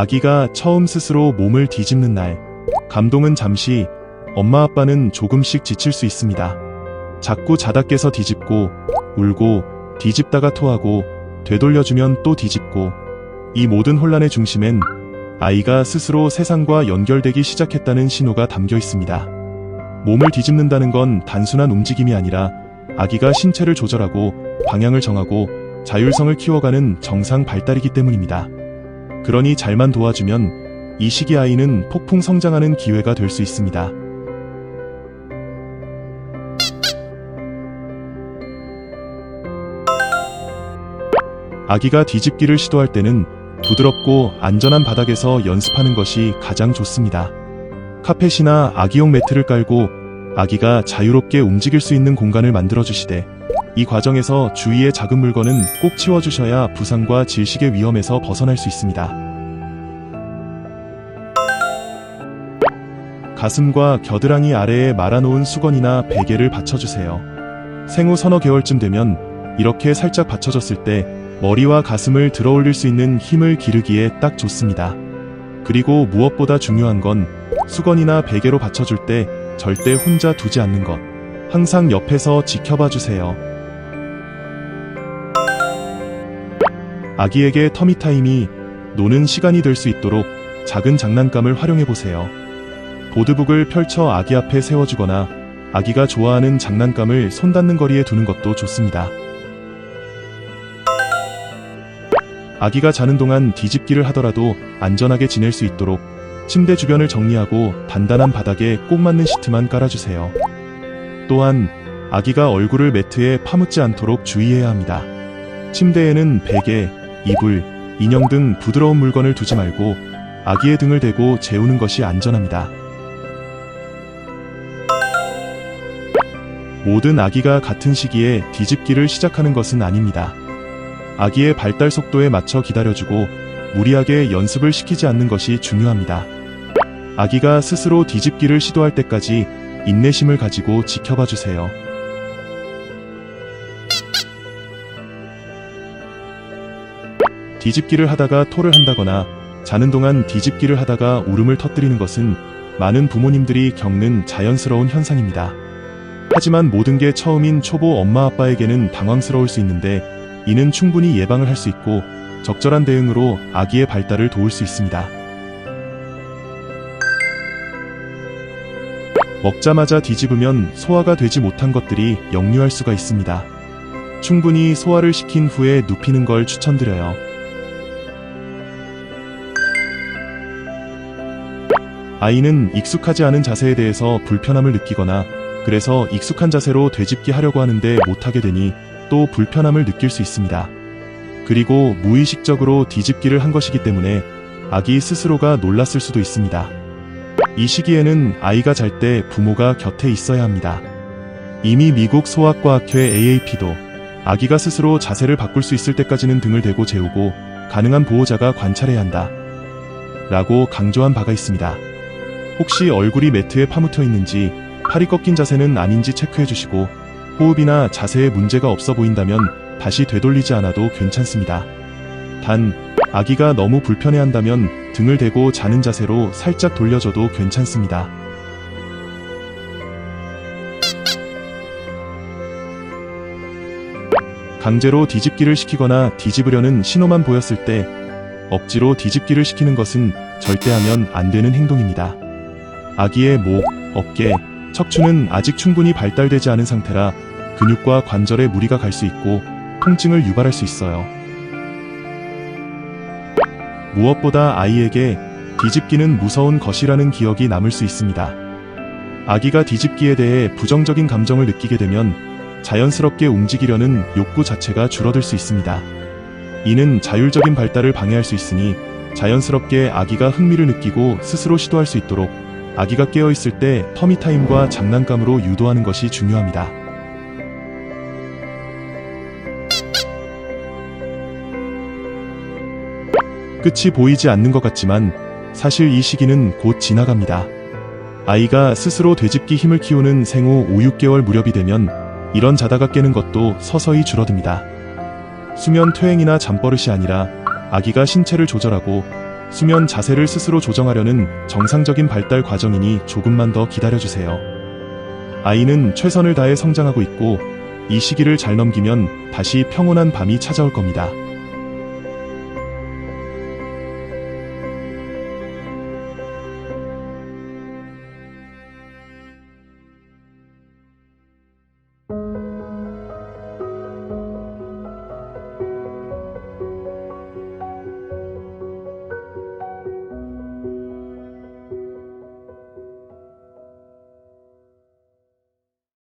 아기가 처음 스스로 몸을 뒤집는 날, 감동은 잠시, 엄마 아빠는 조금씩 지칠 수 있습니다. 자꾸 자다 깨서 뒤집고, 울고, 뒤집다가 토하고, 되돌려주면 또 뒤집고, 이 모든 혼란의 중심엔 아이가 스스로 세상과 연결되기 시작했다는 신호가 담겨 있습니다. 몸을 뒤집는다는 건 단순한 움직임이 아니라 아기가 신체를 조절하고 방향을 정하고 자율성을 키워가는 정상 발달이기 때문입니다. 그러니 잘만 도와주면 이 시기 아이는 폭풍 성장하는 기회가 될 수 있습니다. 아기가 뒤집기를 시도할 때는 부드럽고 안전한 바닥에서 연습하는 것이 가장 좋습니다. 카펫이나 아기용 매트를 깔고 아기가 자유롭게 움직일 수 있는 공간을 만들어 주시되 이 과정에서 주위의 작은 물건은 꼭 치워주셔야 부상과 질식의 위험에서 벗어날 수 있습니다. 가슴과 겨드랑이 아래에 말아놓은 수건이나 베개를 받쳐주세요. 생후 서너 개월쯤 되면 이렇게 살짝 받쳐졌을 때 머리와 가슴을 들어 올릴 수 있는 힘을 기르기에 딱 좋습니다. 그리고 무엇보다 중요한 건 수건이나 베개로 받쳐줄 때 절대 혼자 두지 않는 것. 항상 옆에서 지켜봐 주세요. 아기에게 터미타임이 노는 시간이 될 수 있도록 작은 장난감을 활용해 보세요. 보드북을 펼쳐 아기 앞에 세워주거나 아기가 좋아하는 장난감을 손 닿는 거리에 두는 것도 좋습니다. 아기가 자는 동안 뒤집기를 하더라도 안전하게 지낼 수 있도록 침대 주변을 정리하고 단단한 바닥에 꼭 맞는 시트만 깔아주세요. 또한 아기가 얼굴을 매트에 파묻지 않도록 주의해야 합니다. 침대에는 베개, 이불, 인형 등 부드러운 물건을 두지 말고 아기의 등을 대고 재우는 것이 안전합니다. 모든 아기가 같은 시기에 뒤집기를 시작하는 것은 아닙니다. 아기의 발달 속도에 맞춰 기다려주고 무리하게 연습을 시키지 않는 것이 중요합니다. 아기가 스스로 뒤집기를 시도할 때까지 인내심을 가지고 지켜봐 주세요. 뒤집기를 하다가 토를 한다거나 자는 동안 뒤집기를 하다가 울음을 터뜨리는 것은 많은 부모님들이 겪는 자연스러운 현상입니다. 하지만 모든 게 처음인 초보 엄마 아빠에게는 당황스러울 수 있는데 이는 충분히 예방을 할 수 있고 적절한 대응으로 아기의 발달을 도울 수 있습니다. 먹자마자 뒤집으면 소화가 되지 못한 것들이 역류할 수가 있습니다. 충분히 소화를 시킨 후에 눕히는 걸 추천드려요. 아이는 익숙하지 않은 자세에 대해서 불편함을 느끼거나 그래서 익숙한 자세로 되짚기 하려고 하는데 못하게 되니 또 불편함을 느낄 수 있습니다. 그리고 무의식적으로 뒤집기를 한 것이기 때문에 아기 스스로가 놀랐을 수도 있습니다. 이 시기에는 아이가 잘 때 부모가 곁에 있어야 합니다. 이미 미국 소아과학회 AAP도 아기가 스스로 자세를 바꿀 수 있을 때까지는 등을 대고 재우고 가능한 보호자가 관찰해야 한다. 라고 강조한 바가 있습니다. 혹시 얼굴이 매트에 파묻혀 있는지 팔이 꺾인 자세는 아닌지 체크해 주시고 호흡이나 자세에 문제가 없어 보인다면 다시 되돌리지 않아도 괜찮습니다. 단, 아기가 너무 불편해 한다면 등을 대고 자는 자세로 살짝 돌려줘도 괜찮습니다. 강제로 뒤집기를 시키거나 뒤집으려는 신호만 보였을 때 억지로 뒤집기를 시키는 것은 절대 하면 안 되는 행동입니다. 아기의 목, 어깨, 척추는 아직 충분히 발달되지 않은 상태라 근육과 관절에 무리가 갈 수 있고 통증을 유발할 수 있어요. 무엇보다 아이에게 뒤집기는 무서운 것이라는 기억이 남을 수 있습니다. 아기가 뒤집기에 대해 부정적인 감정을 느끼게 되면 자연스럽게 움직이려는 욕구 자체가 줄어들 수 있습니다. 이는 자율적인 발달을 방해할 수 있으니 자연스럽게 아기가 흥미를 느끼고 스스로 시도할 수 있도록 아기가 깨어있을 때 터미타임과 장난감으로 유도하는 것이 중요합니다. 끝이 보이지 않는 것 같지만 사실 이 시기는 곧 지나갑니다. 아이가 스스로 되짚기 힘을 키우는 생후 5, 6개월 무렵이 되면 이런 자다가 깨는 것도 서서히 줄어듭니다. 수면 퇴행이나 잠버릇이 아니라 아기가 신체를 조절하고 수면 자세를 스스로 조정하려는 정상적인 발달 과정이니 조금만 더 기다려주세요. 아이는 최선을 다해 성장하고 있고 이 시기를 잘 넘기면 다시 평온한 밤이 찾아올 겁니다.